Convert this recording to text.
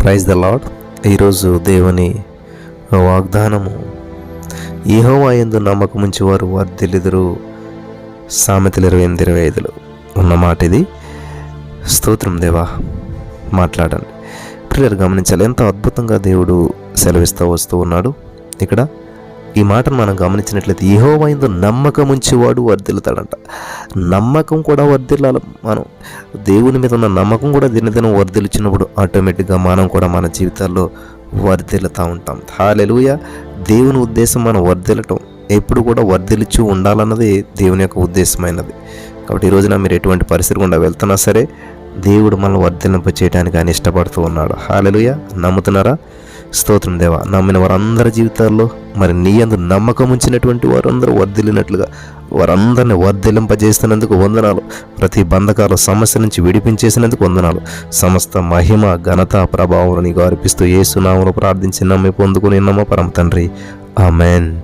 Praise the lord ఈరోజు దేవుని వాగ్దానము. యెహోవా నమ్మకం నమ్మకముంచి వారు వర్ధిల్లుదురు. సామెతలు ఇరవై ఎనిమిది ఇరవై ఐదులో ఉన్న మాట ఇది. స్తోత్రం దేవా మాట్లాడండి. పిల్లలు గమనించాలి ఎంత అద్భుతంగా దేవుడు సెలవిస్తూ వస్తూ ఉన్నాడు. ఇక్కడ ఈ మాటను మనం గమనించినట్లయితే యెహోవా నమ్మకం ఉంచేవాడు వర్ధిల్లుతాడంట. నమ్మకం కూడా వర్ధిల్లాలి మనం. దేవుని మీద ఉన్న నమ్మకం కూడా దినదినం వర్ధిల్చినప్పుడు ఆటోమేటిక్గా మనం కూడా మన జీవితాల్లో వర్ధిల్లుతూ ఉంటాం. హాలెలుయ! దేవుని ఉద్దేశం మనం వర్ధిల్లటం. ఎప్పుడు కూడా వర్ధిల్చుతూ ఉండాలన్నది దేవుని యొక్క ఉద్దేశమైనది. కాబట్టి ఈ రోజున మీరు ఎటువంటి పరిస్థితి గుండా వెళ్తున్నా సరే దేవుడు మనల్ని వర్ధిల్లింప చేయడానికి ఆయన ఇష్టపడుతూ ఉన్నాడు. హాలెలుయ! నమ్ముతున్నారా? స్తోత్రం దేవా. నమ్మిన వారందరి జీవితాల్లో మరి నీ అందు నమ్మకం ఉంచినటువంటి వారందరూ వర్ధిల్లినట్లుగా వారందరిని వర్ధిల్లింపజేస్తున్నందుకు వందనాలు. ప్రతి బంధకాల సమస్య నుంచి విడిపించేసినందుకు వందనాలు. సమస్త మహిమ ఘనత ప్రభావం నీకు అర్పిస్తూ ఏసునామను ప్రార్థించి నమ్మి పొందుకుని నమ్మ పరమ తండ్రి. ఆమెన్.